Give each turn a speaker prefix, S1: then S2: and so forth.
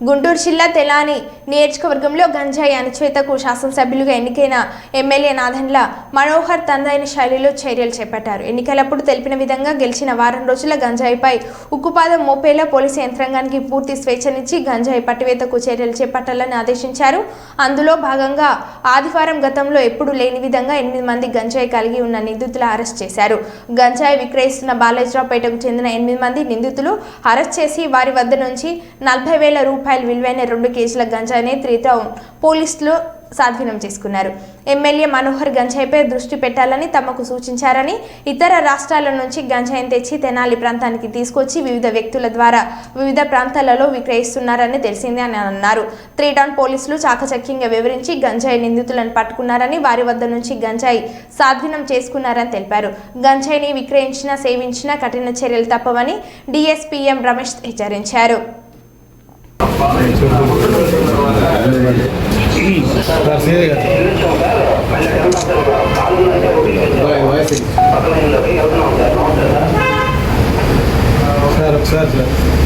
S1: గుంటూరు జిల్లా తెలాని నియోజకవర్గంలో గంజాయి అణచివేతకు శాసనసభ్యులుగా ఎన్నికైన ఎమ్మెల్యే నాథన్ల మనోహర్ తనదైన శైలిలో చర్యలు చేపట్టారు. ఎన్నికలప్పుడు తెలిపిన విధంగా గెలిచిన వారం రోజుల గంజాయిపై ఉక్కుపాదం మోపేలా పోలీసు యంత్రాంగానికి పూర్తి స్వేచ్ఛనిచ్చి గంజాయి పట్టువేతకు చర్యలు చేపట్టాలని ఆదేశించారు. అందులో భాగంగా ఆదివారం గతంలో ఎప్పుడు లేని విధంగా ఎనిమిది మంది గంజాయి కలిగి ఉన్న నిందితులు అరెస్ట్ చేశారు. గంజాయి విక్రయిస్తున్న బాలాజీరావుపేటకు చెందిన ఎనిమిది మంది నిందితులు అరెస్ట్ చేసి వారి వద్ద నుంచి నలభై వేల రూపాయలు విలువైన రెండు కేజీల గంజాయిని త్రీ టౌన్ పోలీసులు స్వాధీనం చేసుకున్నారు. ఎమ్మెల్యే మనోహర్ గంజాయిపై దృష్టి పెట్టాలని తమకు సూచించారని ఇతర రాష్ట్రాల నుంచి గంజాయిని తెచ్చి తెనాలి ప్రాంతానికి తీసుకొచ్చి వివిధ వ్యక్తుల ద్వారా వివిధ ప్రాంతాలలో విక్రయిస్తున్నారని తెలిసిందే అని అన్నారు. త్రీ టౌన్ పోలీసులు చాకచక్యంగా వివరించి గంజాయి నిందితులను పట్టుకున్నారని వారి వద్ద నుంచి గంజాయి స్వాధీనం చేసుకున్నారని తెలిపారు. గంజాయిని విక్రయించిన సేవించిన కఠిన చర్యలు తప్పవని డిఎస్పీఎం రమేష్ హెచ్చరించారు.
S2: Claro, claro.